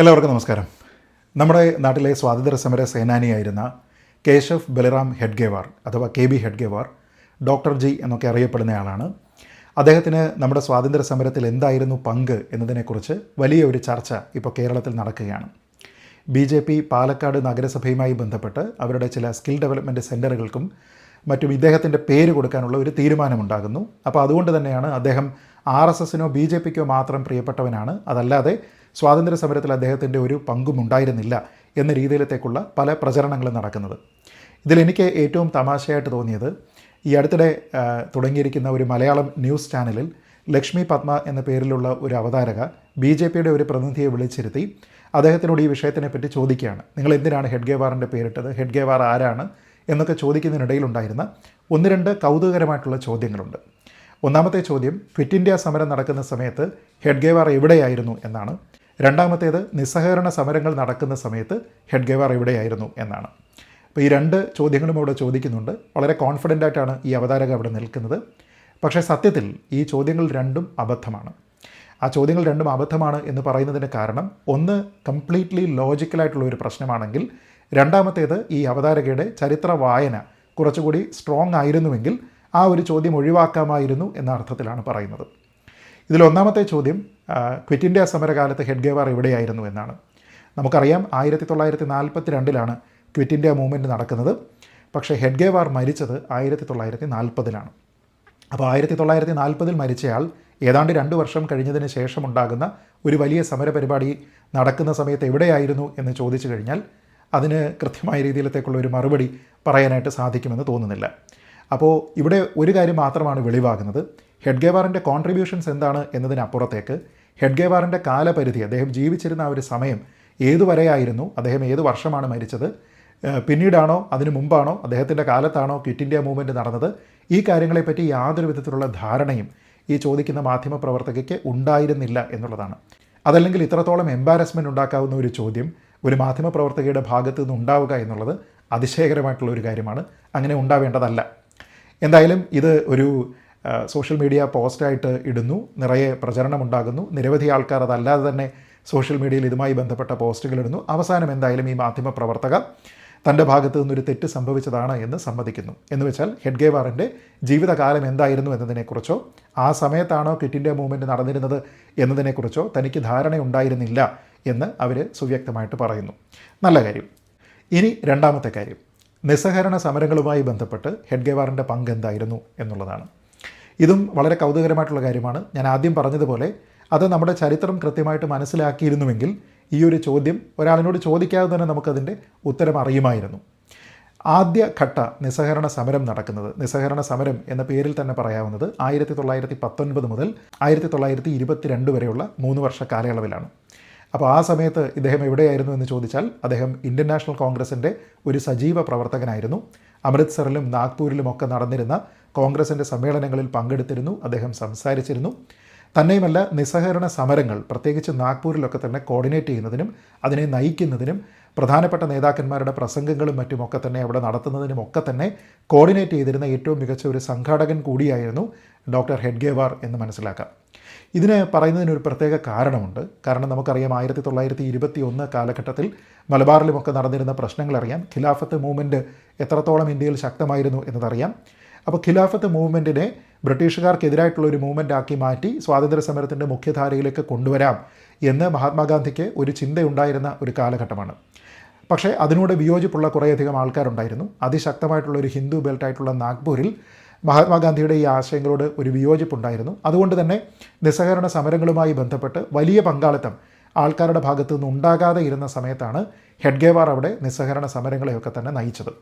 എല്ലാവർക്കും നമസ്കാരം. നമ്മുടെ നാട്ടിലെ സ്വാതന്ത്ര്യ സമര സേനാനിയായിരുന്ന കേശവ് ബലിറാം ഹെഡ്ഗേവാർ അഥവാ K B Hedgewar doctor ji എന്നൊക്കെ അറിയപ്പെടുന്നയാളാണ് അദ്ദേഹത്തിന് നമ്മുടെ സ്വാതന്ത്ര്യ സമരത്തിൽ എന്തായിരുന്നു പങ്ക് എന്നതിനെക്കുറിച്ച് വലിയ ഒരു ചർച്ച ഇപ്പോൾ കേരളത്തിൽ നടക്കുകയാണ്. ബി ജെ പി പാലക്കാട് നഗരസഭയുമായി ബന്ധപ്പെട്ട് അവരുടെ ചില സ്കിൽ ഡെവലപ്മെന്റ് സെന്ററുകൾക്കും മറ്റും ഇദ്ദേഹത്തിന്റെ പേര് കൊടുക്കാനുള്ള ഒരു തീരുമാനമുണ്ടാകുന്നു. അപ്പോൾ അതുകൊണ്ട് തന്നെയാണ് അദ്ദേഹം ആർ എസ് എസിനോ ബി ജെ പിക്കോ മാത്രം പ്രിയപ്പെട്ടവനാണ്. അതല്ലാതെ സ്വാതന്ത്ര്യ സമരത്തിൽ അദ്ദേഹത്തിന്റെ ഒരു പങ്കും ഉണ്ടായിരുന്നില്ല എന്ന രീതിയിലത്തേക്കുള്ള പല പ്രചരണങ്ങളും നടക്കുന്നത്. ഇതിലെനിക്ക് ഏറ്റവും തമാശയായിട്ട് തോന്നിയത് ഈ അടുത്തിടെ തുടങ്ങിയിരിക്കുന്ന ഒരു മലയാളം ന്യൂസ് ചാനലിൽ ലക്ഷ്മി പത്മ എന്ന പേരിലുള്ള ഒരു അവതാരക ബി ജെ പിയുടെ ഒരു പ്രതിനിധിയെ വിളിച്ചിരുത്തി അദ്ദേഹത്തിനോട് ഈ വിഷയത്തിനെ പറ്റി ചോദിക്കുകയാണ്. നിങ്ങൾ എന്തിനാണ് ഹെഡ്ഗേവാറിന്റെ പേരിട്ടത്? ഹെഡ്ഗേവാർ ആരാണ്? എന്നൊക്കെ ചോദിക്കുന്നതിനിടയിലുണ്ടായിരുന്ന ഒന്ന് രണ്ട് കൗതുകകരമായിട്ടുള്ള ചോദ്യങ്ങളുണ്ട്. ഒന്നാമത്തെ ചോദ്യം ക്വിറ്റ് ഇന്ത്യ സമരം നടക്കുന്ന സമയത്ത് ഹെഡ്ഗേവാർ എവിടെയായിരുന്നു? എന്നാണ്. രണ്ടാമത്തേത് നിസ്സഹകരണ സമരങ്ങൾ നടക്കുന്ന സമയത്ത് ഹെഡ്ഗേവാർ എവിടെയായിരുന്നു എന്നാണ്. അപ്പോൾ ഈ രണ്ട് ചോദ്യങ്ങളും ഇവിടെ ചോദിക്കുന്നുണ്ട്. വളരെ കോൺഫിഡന്റ് ആയിട്ടാണ് ഈ അവതാരക അവിടെ നിൽക്കുന്നത്. പക്ഷേ സത്യത്തിൽ ഈ ചോദ്യങ്ങൾ രണ്ടും അബദ്ധമാണ്. ആ ചോദ്യങ്ങൾ രണ്ടും അബദ്ധമാണ് എന്ന് പറയുന്നതിന് കാരണം ഒന്ന് കംപ്ലീറ്റ്ലി ലോജിക്കലായിട്ടുള്ള ഒരു പ്രശ്നമാണെങ്കിൽ രണ്ടാമത്തേത് ഈ അവതാരകയുടെ ചരിത്ര വായന കുറച്ചുകൂടി സ്ട്രോങ് ആയിരുന്നുവെങ്കിൽ ആ ഒരു ചോദ്യം ഒഴിവാക്കാമായിരുന്നു എന്ന അർത്ഥത്തിലാണ് പറയുന്നത്. ഇതിൽ ഒന്നാമത്തെ ചോദ്യം ക്വിറ്റ് ഇന്ത്യ സമരകാലത്ത് ഹെഡ്ഗേവാർ എവിടെയായിരുന്നു എന്നാണ്. നമുക്കറിയാം ആയിരത്തി തൊള്ളായിരത്തി നാൽപ്പത്തി രണ്ടിലാണ് ക്വിറ്റ് ഇന്ത്യ മൂവ്മെന്റ് നടക്കുന്നത്. പക്ഷേ ഹെഡ്ഗേവാർ മരിച്ചത് ആയിരത്തി തൊള്ളായിരത്തി നാൽപ്പതിലാണ് അപ്പോൾ ആയിരത്തി തൊള്ളായിരത്തി നാൽപ്പതിൽ മരിച്ചയാൾ ഏതാണ്ട് രണ്ട് വർഷം കഴിഞ്ഞതിന് ശേഷമുണ്ടാകുന്ന ഒരു വലിയ സമരപരിപാടി നടക്കുന്ന സമയത്ത് എവിടെയായിരുന്നു എന്ന് ചോദിച്ചു കഴിഞ്ഞാൽ അതിന് കൃത്യമായ രീതിയിലത്തേക്കുള്ള ഒരു മറുപടി പറയാനായിട്ട് സാധിക്കുമെന്ന് തോന്നുന്നില്ല. അപ്പോൾ ഇവിടെ ഒരു കാര്യം മാത്രമാണ് വെളിവാകുന്നത്. ഹെഡ്ഗേവാറിന്റെ കോൺട്രിബ്യൂഷൻസ് എന്താണ് എന്നതിനപ്പുറത്തേക്ക് ഹെഡ്ഗേവാറിന്റെ കാലപരിധി അദ്ദേഹം ജീവിച്ചിരുന്ന ആ ഒരു സമയം ഏതുവരെയായിരുന്നു അദ്ദേഹം ഏത് വർഷമാണ് മരിച്ചത് പിന്നീടാണോ അതിനു മുമ്പാണോ അദ്ദേഹത്തിന്റെ കാലത്താണോ ക്വിറ്റ് ഇന്ത്യ മൂവ്മെന്റ് നടന്നത് ഈ കാര്യങ്ങളെപ്പറ്റി യാതൊരു വിധത്തിലുള്ള ധാരണയും ഈ ചോദിക്കുന്ന മാധ്യമപ്രവർത്തകയ്ക്ക് ഉണ്ടായിരുന്നില്ല എന്നുള്ളതാണ്. അതല്ലെങ്കിൽ ഇത്രത്തോളം എംബാരസ്മെന്റ് ഉണ്ടാക്കാവുന്ന ഒരു ചോദ്യം ഒരു മാധ്യമപ്രവർത്തകയുടെ ഭാഗത്ത് നിന്ന് ഉണ്ടാവുക എന്നുള്ളത് അതിശയകരമായിട്ടുള്ള ഒരു കാര്യമാണ് അങ്ങനെ ഉണ്ടാവേണ്ടതല്ല. എന്തായാലും ഇത് ഒരു സോഷ്യൽ മീഡിയ പോസ്റ്റായിട്ട് ഇടുന്നു. നിറയെ പ്രചരണമുണ്ടാകുന്നു. നിരവധി ആൾക്കാർ അതല്ലാതെ തന്നെ സോഷ്യൽ മീഡിയയിൽ ഇതുമായി ബന്ധപ്പെട്ട പോസ്റ്റുകൾ ഇടുന്നു. അവസാനം എന്തായാലും ഈ മാധ്യമ പ്രവർത്തക തന്റെ ഭാഗത്തു നിന്നൊരു തെറ്റ് സംഭവിച്ചതാണ് എന്ന് സമ്മതിക്കുന്നു. എന്ന് വെച്ചാൽ ഹെഡ്ഗേവാറിന്റെ ജീവിതകാലം എന്തായിരുന്നു എന്നതിനെക്കുറിച്ചോ ആ സമയത്താണോ ക്വിറ്റ് ഇന്ത്യ മൂവ്മെന്റ് നടന്നിരുന്നത് എന്നതിനെക്കുറിച്ചോ തനിക്ക് ധാരണയുണ്ടായിരുന്നില്ല എന്ന് അവർ സുവ്യക്തമായിട്ട് പറയുന്നു. നല്ല കാര്യം. ഇനി രണ്ടാമത്തെ കാര്യം. നിസ്സഹകരണ സമരങ്ങളുമായി ബന്ധപ്പെട്ട് ഹെഡ്ഗേവാറിന്റെ പങ്ക് എന്തായിരുന്നു എന്നുള്ളതാണ്. ഇതും വളരെ കൗതുകരമായിട്ടുള്ള കാര്യമാണ്. ഞാൻ ആദ്യം പറഞ്ഞതുപോലെ അത് നമ്മുടെ ചരിത്രം കൃത്യമായിട്ട് മനസ്സിലാക്കിയിരുന്നുവെങ്കിൽ ഈ ഒരു ചോദ്യം ഒരാളിനോട് ചോദിക്കാതെ തന്നെ നമുക്കതിന്റെ ഉത്തരം അറിയുമായിരുന്നു. ആദ്യ ഘട്ട നിസ്സഹരണ സമരം നടക്കുന്നത് നിസ്സഹരണ സമരം എന്ന പേരിൽ തന്നെ പറയാവുന്നത് ആയിരത്തി തൊള്ളായിരത്തി പത്തൊൻപത് മുതൽ ആയിരത്തി തൊള്ളായിരത്തി ഇരുപത്തിരണ്ട് വരെയുള്ള മൂന്ന് വർഷ കാലയളവിലാണ്. അപ്പോൾ ആ സമയത്ത് ഇദ്ദേഹം എവിടെയായിരുന്നു എന്ന് ചോദിച്ചാൽ അദ്ദേഹം ഇന്ത്യൻ നാഷണൽ കോൺഗ്രസിന്റെ ഒരു സജീവ പ്രവർത്തകനായിരുന്നു. അമൃത്സറിലും നാഗ്പൂരിലുമൊക്കെ നടന്നിരുന്ന കോൺഗ്രസിന്റെ സമ്മേളനങ്ങളിൽ പങ്കെടുത്തിരുന്നു. അദ്ദേഹം സംസാരിച്ചിരുന്നു. തന്നെയുമല്ല നിസ്സഹകരണ സമരങ്ങൾ പ്രത്യേകിച്ച് നാഗ്പൂരിലൊക്കെ തന്നെ കോർഡിനേറ്റ് ചെയ്യുന്നതിനും അതിനെ നയിക്കുന്നതിനും പ്രധാനപ്പെട്ട നേതാക്കന്മാരുടെ പ്രസംഗങ്ങളും മറ്റുമൊക്കെ തന്നെ അവിടെ നടത്തുന്നതിനും ഒക്കെ തന്നെ കോർഡിനേറ്റ് ചെയ്തിരുന്ന ഏറ്റവും മികച്ച ഒരു സംഘാടകൻ കൂടിയായിരുന്നു ഡോക്ടർ ഹെഡ്ഗേവാർ എന്ന് മനസ്സിലാക്കാം. ഇതിന് പറയുന്നതിനൊരു പ്രത്യേക കാരണമുണ്ട്. കാരണം നമുക്കറിയാം ആയിരത്തി തൊള്ളായിരത്തി ഇരുപത്തി ഒന്ന് കാലഘട്ടത്തിൽ മലബാറിലുമൊക്കെ നടന്നിരുന്ന പ്രശ്നങ്ങളറിയാം. ഖിലാഫത്ത് മൂവ്മെന്റ് എത്രത്തോളം ഇന്ത്യയിൽ ശക്തമായിരുന്നു എന്നതറിയാം. അപ്പോൾ ഖിലാഫത്ത് മൂവ്മെന്റിനെ ബ്രിട്ടീഷുകാർക്കെതിരായിട്ടുള്ള ഒരു മൂവ്മെന്റ് ആക്കി മാറ്റി സ്വാതന്ത്ര്യ സമരത്തിന്റെ മുഖ്യധാരയിലേക്ക് കൊണ്ടുവരാം എന്ന് മഹാത്മാഗാന്ധിക്ക് ഒരു ചിന്തയുണ്ടായിരുന്ന ഒരു കാലഘട്ടമാണ്. പക്ഷേ അതിനോട് വിയോജിപ്പുള്ള കുറേയധികം ആൾക്കാരുണ്ടായിരുന്നു. അതിശക്തമായിട്ടുള്ള ഒരു ഹിന്ദു ബെൽറ്റായിട്ടുള്ള നാഗ്പൂരിൽ മഹാത്മാഗാന്ധിയുടെ ഈ ആശയങ്ങളോട് ഒരു വിയോജിപ്പുണ്ടായിരുന്നു. അതുകൊണ്ട് തന്നെ നിസ്സഹകരണ സമരങ്ങളുമായി ബന്ധപ്പെട്ട് വലിയ പങ്കാളിത്തം ആൾക്കാരുടെ ഭാഗത്തു നിന്ന് ഉണ്ടാകാതെ ഇരുന്ന സമയത്താണ് ഹെഡ്ഗേവാർ അവിടെ നിസ്സഹകരണ സമരങ്ങളെയൊക്കെ തന്നെ നയിച്ചത്.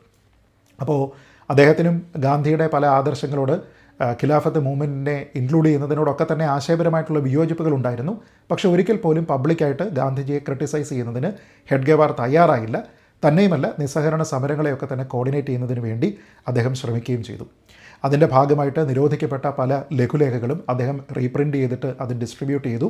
അപ്പോൾ അദ്ദേഹത്തിനും ഗാന്ധിയുടെ പല ആദർശങ്ങളോട് ഖിലാഫത്ത് മൂവ്മെന്റിനെ ഇൻക്ലൂഡ് ചെയ്യുന്നതിനോടൊക്കെ തന്നെ ആശയപരമായിട്ടുള്ള വിയോജിപ്പുകൾ ഉണ്ടായിരുന്നു. പക്ഷെ ഒരിക്കൽ പോലും പബ്ലിക്കായിട്ട് ഗാന്ധിജിയെ ക്രിട്ടിസൈസ് ചെയ്യുന്നതിന് ഹെഡ്ഗേവാർ തയ്യാറായില്ല. തന്നെയുമല്ല നിസ്സഹകരണ സമരങ്ങളെയൊക്കെ തന്നെ കോർഡിനേറ്റ് ചെയ്യുന്നതിന് വേണ്ടി അദ്ദേഹം ശ്രമിക്കുകയും ചെയ്തു. അതിന്റെ ഭാഗമായിട്ട് നിരോധിക്കപ്പെട്ട പല ലഘുലേഖകളും അദ്ദേഹം റീപ്രിന്റ് ചെയ്തിട്ട് അത് ഡിസ്ട്രിബ്യൂട്ട് ചെയ്തു.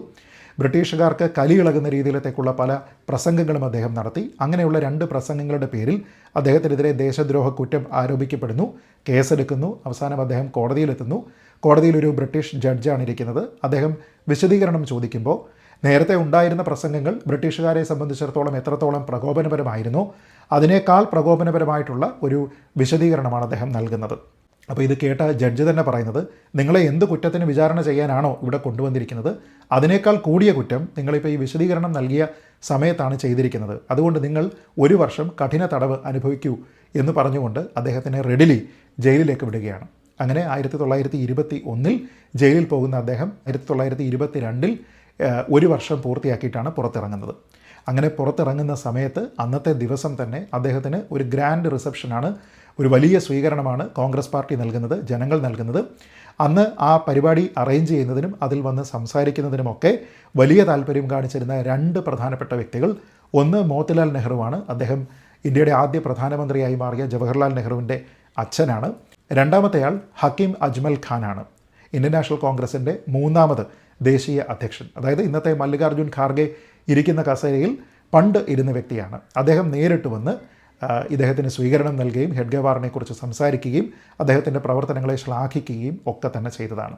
ബ്രിട്ടീഷുകാർക്ക് കലിയിളകുന്ന രീതിയിലത്തേക്കുള്ള പല പ്രസംഗങ്ങളും അദ്ദേഹം നടത്തി. അങ്ങനെയുള്ള രണ്ട് പ്രസംഗങ്ങളുടെ പേരിൽ അദ്ദേഹത്തിനെതിരെ ദേശദ്രോഹ കുറ്റം ആരോപിക്കപ്പെടുന്നു. കേസെടുക്കുന്നു. അവസാനം അദ്ദേഹം കോടതിയിലെത്തുന്നു. കോടതിയിൽ ഒരു ബ്രിട്ടീഷ് ജഡ്ജാണ് ഇരിക്കുന്നത്. അദ്ദേഹം വിശദീകരണം ചോദിക്കുമ്പോൾ നേരത്തെ ഉണ്ടായിരുന്ന പ്രസംഗങ്ങൾ ബ്രിട്ടീഷുകാരെ സംബന്ധിച്ചിടത്തോളം എത്രത്തോളം പ്രകോപനപരമായിരുന്നു അതിനേക്കാൾ പ്രകോപനപരമായിട്ടുള്ള ഒരു വിശദീകരണമാണ് അദ്ദേഹം നൽകുന്നത്. അപ്പോൾ ഇത് കേട്ട ജഡ്ജ് തന്നെ പറയുന്നത് നിങ്ങളെ എന്ത് കുറ്റത്തിന് വിചാരണ ചെയ്യാനാണോ ഇവിടെ കൊണ്ടുവന്നിരിക്കുന്നത്? അതിനേക്കാൾ കൂടിയ കുറ്റം നിങ്ങളിപ്പോൾ ഈ വിശദീകരണം നൽകിയ സമയത്താണ് ചെയ്തിരിക്കുന്നത്. അതുകൊണ്ട് നിങ്ങൾ ഒരു വർഷം കഠിന തടവ് അനുഭവിക്കൂ എന്ന് പറഞ്ഞുകൊണ്ട് അദ്ദേഹത്തിനെ റെഡിലി ജയിലിലേക്ക് വിടുകയാണ്. അങ്ങനെ ആയിരത്തി തൊള്ളായിരത്തി ഇരുപത്തി ഒന്നിൽ ജയിലിൽ പോകുന്ന അദ്ദേഹം ആയിരത്തി തൊള്ളായിരത്തി ഇരുപത്തി രണ്ടിൽ ഒരു വർഷം പൂർത്തിയാക്കിയിട്ടാണ് പുറത്തിറങ്ങുന്നത്. അങ്ങനെ പുറത്തിറങ്ങുന്ന സമയത്ത് അന്നത്തെ ദിവസം തന്നെ അദ്ദേഹത്തിന് ഒരു ഗ്രാൻഡ് റിസപ്ഷനാണ് ഒരു വലിയ സ്വീകരണമാണ് കോൺഗ്രസ് പാർട്ടി നൽകുന്നത് ജനങ്ങൾ നൽകുന്നത്. അന്ന് ആ പരിപാടി അറേഞ്ച് ചെയ്യുന്നതിനും അതിൽ വന്ന് സംസാരിക്കുന്നതിനുമൊക്കെ വലിയ താല്പര്യം കാണിച്ചിരുന്ന രണ്ട് പ്രധാനപ്പെട്ട വ്യക്തികൾ. ഒന്ന് മോത്തിലാൽ നെഹ്റുവാണ്. അദ്ദേഹം ഇന്ത്യയുടെ ആദ്യ പ്രധാനമന്ത്രിയായി മാറിയ ജവഹർലാൽ നെഹ്റുവിന്റെ അച്ഛനാണ്. രണ്ടാമത്തെയാൾ ഹക്കീം അജ്മൽ ഖാനാണ്. ഇന്ത്യൻ നാഷണൽ കോൺഗ്രസിന്റെ മൂന്നാമത് ദേശീയ അധ്യക്ഷൻ. അതായത് ഇന്നത്തെ മല്ലികാർജുൻ ഖാർഗെ ഇരിക്കുന്ന കസേരയിൽ പണ്ട് ഇരുന്ന വ്യക്തിയാണ്. അദ്ദേഹം നേരിട്ട് വന്ന് ഇദ്ദേഹത്തിന് സ്വീകരണം നൽകുകയും ഹെഡ്ഗവാറിനെ കുറിച്ച് സംസാരിക്കുകയും അദ്ദേഹത്തിന്റെ പ്രവർത്തനങ്ങളെ ശ്ലാഘിക്കുകയും ഒക്കെ തന്നെ ചെയ്തതാണ്.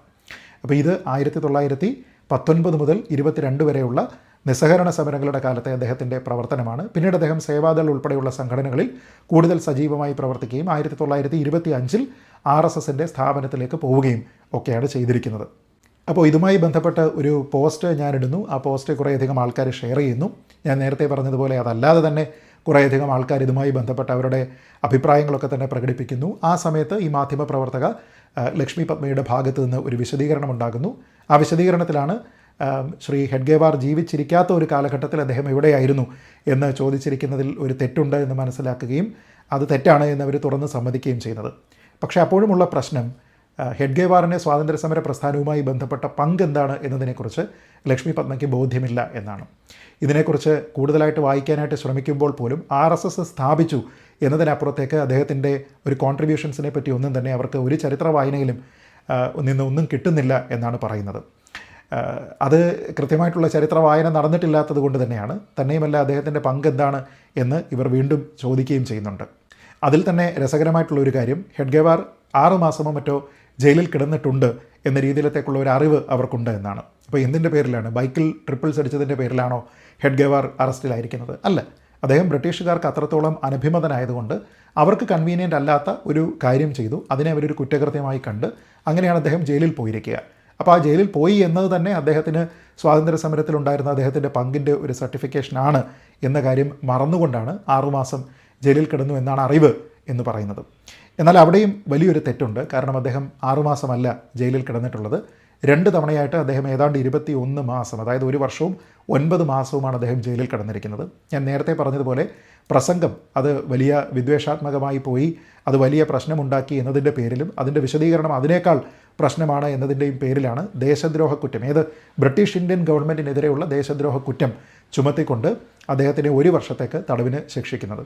അപ്പോൾ ഇത് ആയിരത്തി തൊള്ളായിരത്തി പത്തൊൻപത് മുതൽ ഇരുപത്തിരണ്ട് വരെയുള്ള നിസ്സഹകരണ സമരങ്ങളുടെ കാലത്തെ അദ്ദേഹത്തിന്റെ പ്രവർത്തനമാണ്. പിന്നീട് അദ്ദേഹം സേവാദൾ ഉൾപ്പെടെയുള്ള സംഘടനകളിൽ കൂടുതൽ സജീവമായി പ്രവർത്തിക്കുകയും ആയിരത്തി തൊള്ളായിരത്തി ഇരുപത്തി അഞ്ചിൽ ആർ എസ് എസിന്റെ സ്ഥാപനത്തിലേക്ക് പോവുകയും ഒക്കെയാണ് ചെയ്തിരിക്കുന്നത്. അപ്പോൾ ഇതുമായി ബന്ധപ്പെട്ട ഒരു പോസ്റ്റ് ഞാനിടുന്നു ആ പോസ്റ്റ് കുറേയധികം ആൾക്കാർ ഷെയർ ചെയ്യുന്നു. ഞാൻ നേരത്തെ പറഞ്ഞതുപോലെ അതല്ലാതെ തന്നെ കുറേയധികം ആൾക്കാർ ഇതുമായി ബന്ധപ്പെട്ട അവരുടെ അഭിപ്രായങ്ങളൊക്കെ തന്നെ പ്രകടിപ്പിക്കുന്നു. ആ സമയത്ത് ഈ മാധ്യമപ്രവർത്തക ലക്ഷ്മി പത്മയുടെ ഭാഗത്ത് നിന്ന് ഒരു വിശദീകരണം ഉണ്ടാകുന്നു. ആ വിശദീകരണത്തിലാണ് ശ്രീ ഹെഡ്ഗേവാർ ജീവിച്ചിരിക്കാത്ത ഒരു കാലഘട്ടത്തിൽ അദ്ദേഹം എവിടെയായിരുന്നു എന്ന് ചോദിച്ചിരിക്കുന്നതിൽ ഒരു തെറ്റുണ്ട് എന്ന് മനസ്സിലാക്കുകയും അത് തെറ്റാണ് എന്ന് അവർ തുറന്ന് സമ്മതിക്കുകയും ചെയ്യുന്നത്. പക്ഷേ അപ്പോഴുമുള്ള പ്രശ്നം ഹെഡ്ഗേവാറിന്റെ സ്വാതന്ത്ര്യ സമര പ്രസ്ഥാനവുമായി ബന്ധപ്പെട്ട പങ്ക് എന്താണ് എന്നതിനെക്കുറിച്ച് ലക്ഷ്മി പത്മയ്ക്ക് ബോധ്യമില്ല എന്നാണ്. ഇതിനെക്കുറിച്ച് കൂടുതലായിട്ട് വായിക്കാനായിട്ട് ശ്രമിക്കുമ്പോൾ പോലും ആർ എസ് എസ് സ്ഥാപിച്ചു എന്നതിനപ്പുറത്തേക്ക് അദ്ദേഹത്തിന്റെ ഒരു കോൺട്രിബ്യൂഷൻസിനെ പറ്റി ഒന്നും തന്നെ അവർക്ക് ഒരു ചരിത്ര വായനയിലും നിന്ന് ഒന്നും കിട്ടുന്നില്ല എന്നാണ് പറയുന്നത്. അത് കൃത്യമായിട്ടുള്ള ചരിത്ര വായന നടന്നിട്ടില്ലാത്തത് കൊണ്ട് തന്നെയാണ് തന്നെയുമല്ല അദ്ദേഹത്തിന്റെ പങ്ക് എന്താണ് എന്ന് ഇവർ വീണ്ടും ചോദിക്കുകയും ചെയ്യുന്നുണ്ട്. അതിൽ തന്നെ രസകരമായിട്ടുള്ള ഒരു കാര്യം ഹെഡ്ഗേവാർ ആറ് മാസമോ മറ്റോ ജയിലിൽ കിടന്നിട്ടുണ്ട് എന്ന രീതിയിലത്തേക്കുള്ള ഒരു അറിവ് അവർക്കുണ്ട് എന്നാണ്. അപ്പോൾ എന്തിന്റെ പേരിലാണ്? ബൈക്കിൽ ട്രിപ്പിൾസ് അടിച്ചതിന്റെ പേരിലാണോ ഹെഡ് ഗവാർ അറസ്റ്റിലായിരിക്കുന്നത്? അല്ല അദ്ദേഹം ബ്രിട്ടീഷുകാർക്ക് അത്രത്തോളം അനഭിമതനായതുകൊണ്ട് അവർക്ക് കൺവീനിയന്റ് അല്ലാത്ത ഒരു കാര്യം ചെയ്തു. അതിനെ അവരൊരു കുറ്റകൃത്യമായി കണ്ട് അങ്ങനെയാണ് അദ്ദേഹം ജയിലിൽ പോയിരിക്കുക. അപ്പോൾ ആ ജയിലിൽ പോയി എന്നത് തന്നെ അദ്ദേഹത്തിന് സ്വാതന്ത്ര്യ സമരത്തിലുണ്ടായിരുന്ന അദ്ദേഹത്തിന്റെ പങ്കിന്റെ ഒരു സർട്ടിഫിക്കേഷനാണ് എന്ന കാര്യം മറന്നുകൊണ്ടാണ് ആറുമാസം ജയിലിൽ കിടന്നു എന്നാണ് അറിവ് എന്ന് പറയുന്നത്. എന്നാൽ അവിടെയും വലിയൊരു തെറ്റുണ്ട്. കാരണം അദ്ദേഹം ആറുമാസമല്ല ജയിലിൽ കിടന്നിട്ടുള്ളത്. രണ്ട് തവണയായിട്ട് അദ്ദേഹം ഏതാണ്ട് ഇരുപത്തി ഒന്ന് മാസം അതായത് ഒരു വർഷവും ഒൻപത് മാസവുമാണ് അദ്ദേഹം ജയിലിൽ കിടന്നിരിക്കുന്നത്. ഞാൻ നേരത്തെ പറഞ്ഞതുപോലെ പ്രസംഗം അത് വലിയ വിദ്വേഷാത്മകമായി പോയി അത് വലിയ പ്രശ്നമുണ്ടാക്കി എന്നതിന്റെ പേരിലും അതിന്റെ വിശദീകരണം അതിനേക്കാൾ പ്രശ്നമാണ് എന്നതിന്റെയും പേരിലാണ് ദേശദ്രോഹ കുറ്റം. ഏത് ബ്രിട്ടീഷ് ഇന്ത്യൻ ഗവൺമെന്റിനെതിരെയുള്ള ദേശദ്രോഹ കുറ്റം ചുമത്തിക്കൊണ്ട് അദ്ദേഹത്തിനെ ഒരു വർഷത്തേക്ക് തടവിന് ശിക്ഷിക്കുന്നത്.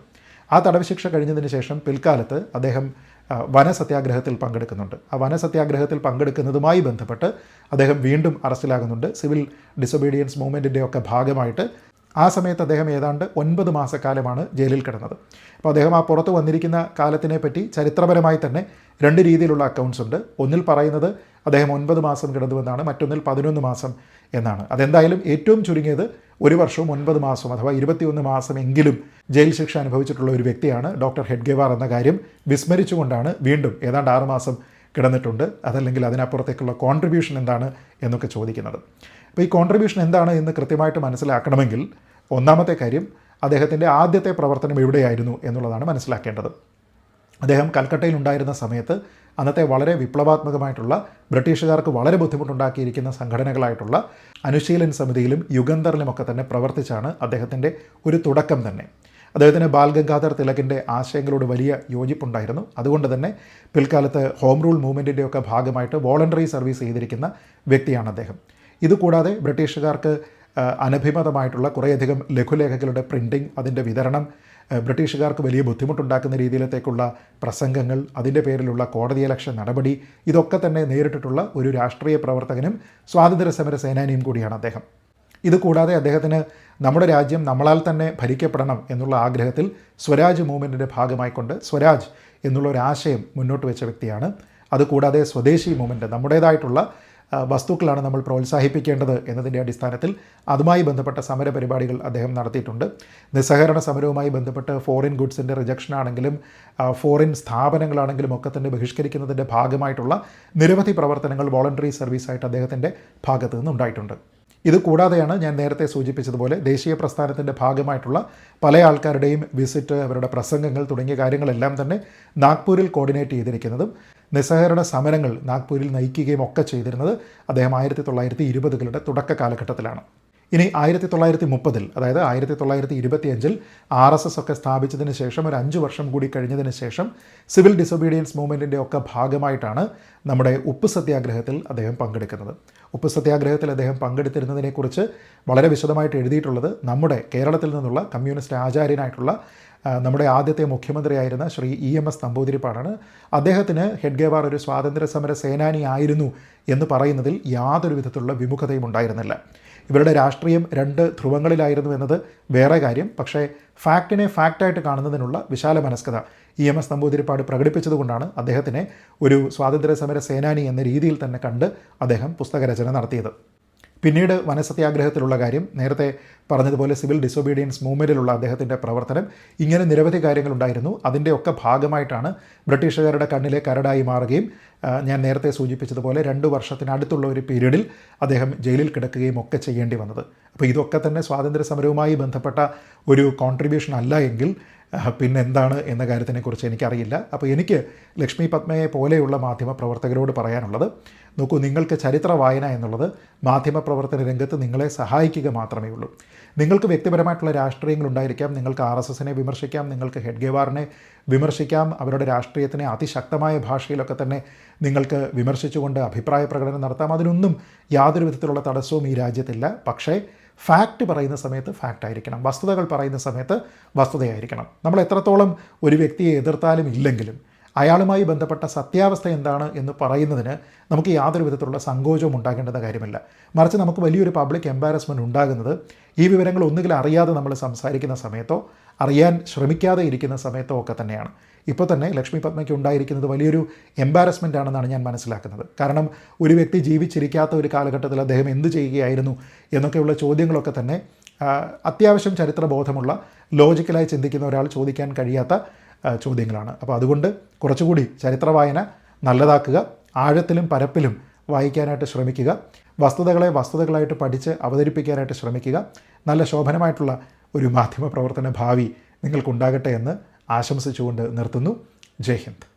ആ തടവ് ശിക്ഷ കഴിഞ്ഞതിന് ശേഷം പിൽക്കാലത്ത് അദ്ദേഹം വനസത്യാഗ്രഹത്തിൽ പങ്കെടുക്കുന്നുണ്ട്. ആ വനസത്യാഗ്രഹത്തിൽ പങ്കെടുക്കുന്നതുമായി ബന്ധപ്പെട്ട് അദ്ദേഹം വീണ്ടും അറസ്റ്റിലാകുന്നുണ്ട്. സിവിൽ ഡിസൊബീഡിയൻസ് മൂവ്മെന്റിന്റെ ഒക്കെ ഭാഗമായിട്ട് ആ സമയത്ത് അദ്ദേഹം ഏതാണ്ട് ഒൻപത് മാസക്കാലമാണ് ജയിലിൽ കിടന്നത്. അപ്പോൾ അദ്ദേഹം ആ പുറത്ത് വന്നിരിക്കുന്ന കാലത്തിനെ പറ്റി ചരിത്രപരമായി തന്നെ രണ്ട് രീതിയിലുള്ള അക്കൗണ്ട്സ് ഉണ്ട്. ഒന്നിൽ പറയുന്നത് അദ്ദേഹം ഒൻപത് മാസം കിടന്നുവെന്നാണ് മറ്റൊന്നിൽ പതിനൊന്ന് മാസം എന്നാണ്. അതെന്തായാലും ഏറ്റവും ചുരുങ്ങിയത് ഒരു വർഷവും ഒൻപത് മാസവും അഥവാ ഇരുപത്തിയൊന്ന് മാസമെങ്കിലും ജയിൽ ശിക്ഷ അനുഭവിച്ചിട്ടുള്ള ഒരു വ്യക്തിയാണ് ഡോക്ടർ ഹെഡ്ഗേവാർ എന്ന കാര്യം വിസ്മരിച്ചുകൊണ്ടാണ് വീണ്ടും ഏതാണ്ട് ആറുമാസം കിടന്നിട്ടുണ്ട്. അതല്ലെങ്കിൽ അതിനപ്പുറത്തേക്കുള്ള കോൺട്രിബ്യൂഷൻ എന്താണ് എന്നൊക്കെ ചോദിക്കുന്നത്. അപ്പോൾ ഈ കോൺട്രിബ്യൂഷൻ എന്താണ് എന്ന് കൃത്യമായിട്ട് മനസ്സിലാക്കണമെങ്കിൽ ഒന്നാമത്തെ കാര്യം അദ്ദേഹത്തിന്റെ ആദ്യത്തെ പ്രവർത്തനം എവിടെയായിരുന്നു എന്നുള്ളതാണ് മനസ്സിലാക്കേണ്ടത്. അദ്ദേഹം കൽക്കട്ടയിൽ ഉണ്ടായിരുന്ന സമയത്ത് അന്നത്തെ വളരെ വിപ്ലവാത്മകമായിട്ടുള്ള ബ്രിട്ടീഷുകാർക്ക് വളരെ ബുദ്ധിമുട്ടുണ്ടാക്കിയിരിക്കുന്ന സംഘടനകളായിട്ടുള്ള അനുശീലൻ സമിതിയിലും യുഗന്ധറിലുമൊക്കെ തന്നെ പ്രവർത്തിച്ചാണ് അദ്ദേഹത്തിന്റെ ഒരു തുടക്കം തന്നെ. അദ്ദേഹത്തിന് ബാൽ ഗംഗാധർ തിലകിന്റെ ആശയങ്ങളോട് വലിയ യോജിപ്പുണ്ടായിരുന്നു. അതുകൊണ്ട് തന്നെ പിൽക്കാലത്ത് ഹോം റൂൾ മൂവ്മെന്റിന്റെയൊക്കെ ഭാഗമായിട്ട് വോളണ്ടറി സർവീസ് ചെയ്തിരിക്കുന്ന വ്യക്തിയാണ് അദ്ദേഹം. ഇതുകൂടാതെ ബ്രിട്ടീഷുകാർക്ക് അനഭിമതമായിട്ടുള്ള കുറേയധികം ലഘുലേഖകളുടെ പ്രിന്റിംഗ് അതിന്റെ വിതരണം ബ്രിട്ടീഷുകാർക്ക് വലിയ ബുദ്ധിമുട്ടുണ്ടാക്കുന്ന രീതിയിലത്തേക്കുള്ള പ്രസംഗങ്ങൾ അതിന്റെ പേരിലുള്ള കോടതിയലക്ഷൻ നടപടി ഇതൊക്കെ തന്നെ നേരിട്ടിട്ടുള്ള ഒരു രാഷ്ട്രീയ പ്രവർത്തകനും സ്വാതന്ത്ര്യ സമര സേനാനിയും കൂടിയാണ് അദ്ദേഹം. ഇതുകൂടാതെ അദ്ദേഹത്തിന് നമ്മുടെ രാജ്യം നമ്മളാൽ തന്നെ ഭരിക്കപ്പെടണം എന്നുള്ള ആഗ്രഹത്തിൽ സ്വരാജ് മൂവ്മെന്റിന്റെ ഭാഗമായിക്കൊണ്ട് സ്വരാജ് എന്നുള്ള ഒരു ആശയം മുന്നോട്ട് വെച്ച വ്യക്തിയാണ്. അതുകൂടാതെ സ്വദേശി മൂവ്മെന്റ് നമ്മുടേതായിട്ടുള്ള വസ്തുക്കളാണ് നമ്മൾ പ്രോത്സാഹിപ്പിക്കേണ്ടത് എന്നതിന്റെ അടിസ്ഥാനത്തിൽ അതുമായി ബന്ധപ്പെട്ട സമര പരിപാടികൾ അദ്ദേഹം നടത്തിയിട്ടുണ്ട്. നിസ്സഹകരണ സമരവുമായി ബന്ധപ്പെട്ട് ഫോറിൻ ഗുഡ്സിന്റെ റിജക്ഷൻ ആണെങ്കിലും ഫോറിൻ സ്ഥാപനങ്ങളാണെങ്കിലും ഒക്കെ തന്നെ ബഹിഷ്കരിക്കുന്നതിന്റെ ഭാഗമായിട്ടുള്ള നിരവധി പ്രവർത്തനങ്ങൾ വോളണ്ടറി സർവീസായിട്ട് അദ്ദേഹത്തിന്റെ ഭാഗത്തു നിന്നുണ്ടായിട്ടുണ്ട് ഇത് കൂടാതെയാണ് ഞാൻ നേരത്തെ സൂചിപ്പിച്ചതുപോലെ ദേശീയ പ്രസ്ഥാനത്തിന്റെ ഭാഗമായിട്ടുള്ള പല ആൾക്കാരുടെയും വിസിറ്റ് അവരുടെ പ്രസംഗങ്ങൾ തുടങ്ങിയ കാര്യങ്ങളെല്ലാം തന്നെ നാഗ്പൂരിൽ കോർഡിനേറ്റ് ചെയ്തിരിക്കുന്നതും നിസ്സഹകരണ സമരങ്ങൾ നാഗ്പൂരിൽ നയിക്കുകയും ഒക്കെ ചെയ്തിരുന്നത് അദ്ദേഹം ആയിരത്തി തൊള്ളായിരത്തി ഇരുപതുകളുടെ തുടക്ക കാലഘട്ടത്തിലാണ് ഇനി ആയിരത്തി തൊള്ളായിരത്തി മുപ്പതിൽ അതായത് ആയിരത്തി തൊള്ളായിരത്തി ഇരുപത്തിയഞ്ചിൽ ആർ എസ് എസ് ഒക്കെ സ്ഥാപിച്ചതിന് ശേഷം ഒരു അഞ്ച് വർഷം കൂടി കഴിഞ്ഞതിന് ശേഷം സിവിൽ ഡിസൊബീഡിയൻസ് മൂവ്മെന്റിന്റെ ഒക്കെ ഭാഗമായിട്ടാണ് നമ്മുടെ ഉപ്പ് സത്യാഗ്രഹത്തിൽ അദ്ദേഹം പങ്കെടുക്കുന്നത്. ഉപ്പ് സത്യാഗ്രഹത്തിൽ അദ്ദേഹം പങ്കെടുത്തിരുന്നതിനെക്കുറിച്ച് വളരെ വിശദമായിട്ട് എഴുതിയിട്ടുള്ളത് നമ്മുടെ കേരളത്തിൽ നിന്നുള്ള കമ്മ്യൂണിസ്റ്റ് ആചാര്യനായിട്ടുള്ള നമ്മുടെ ആദ്യത്തെ മുഖ്യമന്ത്രിയായിരുന്ന ശ്രീ ഇ എം എസ് നമ്പൂതിരിപ്പാടാണ് അദ്ദേഹത്തിന് ഹെഡ്ഗേവാർ ഒരു സ്വാതന്ത്ര്യ സമര സേനാനി ആയിരുന്നു എന്ന് പറയുന്നതിൽ യാതൊരു വിധത്തിലുള്ള വിമുഖതയും ഉണ്ടായിരുന്നില്ല. ഇവരുടെ രാഷ്ട്രീയം രണ്ട് ധ്രുവങ്ങളിലായിരുന്നു എന്നത് വേറെ കാര്യം. പക്ഷേ ഫാക്റ്റിനെ ഫാക്റ്റായിട്ട് കാണുന്നതിനുള്ള വിശാല മനസ്കത ഇ എം എസ് നമ്പൂതിരിപ്പാട് പ്രകടിപ്പിച്ചതുകൊണ്ടാണ് അദ്ദേഹത്തിനെ ഒരു സ്വാതന്ത്ര്യ സമര സേനാനി എന്ന രീതിയിൽ തന്നെ കണ്ട് അദ്ദേഹം പുസ്തകരചന നടത്തിയത്. പിന്നീട് വനസത്യാഗ്രഹത്തിലുള്ള കാര്യം നേരത്തെ പറഞ്ഞതുപോലെ സിവിൽ ഡിസൊബീഡിയൻസ് മൂവ്മെന്റിലുള്ള അദ്ദേഹത്തിന്റെ പ്രവർത്തനം ഇങ്ങനെ നിരവധി കാര്യങ്ങളുണ്ടായിരുന്നു. അതിന്റെയൊക്കെ ഭാഗമായിട്ടാണ് ബ്രിട്ടീഷുകാരുടെ കണ്ണിലെ കരടായി മാറുകയും ഞാൻ നേരത്തെ സൂചിപ്പിച്ചതുപോലെ രണ്ട് വർഷത്തിനടുത്തുള്ള ഒരു പീരീഡിൽ അദ്ദേഹം ജയിലിൽ കിടക്കുകയും ഒക്കെ ചെയ്യേണ്ടി വന്നത്. അപ്പോൾ ഇതൊക്കെ തന്നെ സ്വാതന്ത്ര്യ സമരവുമായി ബന്ധപ്പെട്ട ഒരു കോൺട്രിബ്യൂഷൻ അല്ല എങ്കിൽ ആ, പിന്നെ എന്താണ് എന്ന കാര്യത്തിനെക്കുറിച്ച് എനിക്കറിയില്ല. അപ്പോൾ എനിക്ക് ലക്ഷ്മി പത്മയെ പോലെയുള്ള മാധ്യമ പ്രവർത്തകരോട് പറയാനുള്ളത് നോക്കൂ നിങ്ങൾക്ക് ചരിത്ര വായന എന്നുള്ളത് മാധ്യമപ്രവർത്തന രംഗത്ത് നിങ്ങളെ സഹായിക്കുക മാത്രമേ ഉള്ളൂ. നിങ്ങൾക്ക് വ്യക്തിപരമായിട്ടുള്ള രാഷ്ട്രീയങ്ങൾ ഉണ്ടായിരിക്കാം നിങ്ങൾക്ക് ആർ എസ് എസിനെ വിമർശിക്കാം നിങ്ങൾക്ക് ഹെഡ്ഗേവാറിനെ വിമർശിക്കാം അവരുടെ രാഷ്ട്രീയത്തിനെ അതിശക്തമായ ഭാഷയിലൊക്കെ തന്നെ നിങ്ങൾക്ക് വിമർശിച്ചുകൊണ്ട് അഭിപ്രായ പ്രകടനം നടത്താം. അതിനൊന്നും യാതൊരു വിധത്തിലുള്ള തടസ്സവും ഈ രാജ്യത്തില്ല. പക്ഷേ ഫാക്റ്റ് പറയുന്ന സമയത്ത് ഫാക്റ്റ് ആയിരിക്കണം. വസ്തുതകൾ പറയുന്ന സമയത്ത് വസ്തുതയായിരിക്കണം. നമ്മൾ എത്രത്തോളം ഒരു വ്യക്തിയെ എതിർത്താലും ഇല്ലെങ്കിലും അയാളുമായി ബന്ധപ്പെട്ട സത്യാവസ്ഥ എന്താണ് എന്ന് പറയുന്നതിന് നമുക്ക് യാതൊരു വിധത്തിലുള്ള സങ്കോചവും ഉണ്ടാകേണ്ടുന്ന കാര്യമില്ല. മറിച്ച് നമുക്ക് വലിയൊരു പബ്ലിക് എംബാരസ്മെന്റ് ഉണ്ടാകുന്നത് ഈ വിവരങ്ങൾ ഒന്നുകിൽ അറിയാതെ നമ്മൾ സംസാരിക്കുന്ന സമയത്തോ അറിയാൻ ശ്രമിക്കാതെ ഇരിക്കുന്ന സമയത്തോ ഒക്കെ തന്നെയാണ്. ഇപ്പോൾ തന്നെ ലക്ഷ്മി പത്മയ്ക്ക് ഉണ്ടായിരിക്കുന്നത് വലിയൊരു എംബാരസ്മെന്റ് ആണെന്നാണ് ഞാൻ മനസ്സിലാക്കുന്നത്. കാരണം ഒരു വ്യക്തി ജീവിച്ചിരിക്കാത്ത ഒരു കാലഘട്ടത്തിൽ അദ്ദേഹം എന്ത് ചെയ്യുകയായിരുന്നു എന്നൊക്കെയുള്ള ചോദ്യങ്ങളൊക്കെ തന്നെ അത്യാവശ്യം ചരിത്രബോധമുള്ള ലോജിക്കലായി ചിന്തിക്കുന്ന ഒരാൾ ചോദിക്കാൻ കഴിയാത്ത ചോദ്യങ്ങളാണ്. അപ്പോൾ അതുകൊണ്ട് കുറച്ചുകൂടി ചരിത്ര വായന നല്ലതാക്കുക ആഴത്തിലും പരപ്പിലും വായിക്കാനായിട്ട് ശ്രമിക്കുക വസ്തുതകളെ വസ്തുതകളായിട്ട് പഠിച്ച് അവതരിപ്പിക്കാനായിട്ട് ശ്രമിക്കുക നല്ല ശോഭനമായിട്ടുള്ള ഒരു മാധ്യമ പ്രവർത്തന ഭാവി നിങ്ങൾക്കുണ്ടാകട്ടെ എന്ന് ആശംസിച്ചുകൊണ്ട് നിർത്തുന്നു. ജയ് ഹിന്ദ്.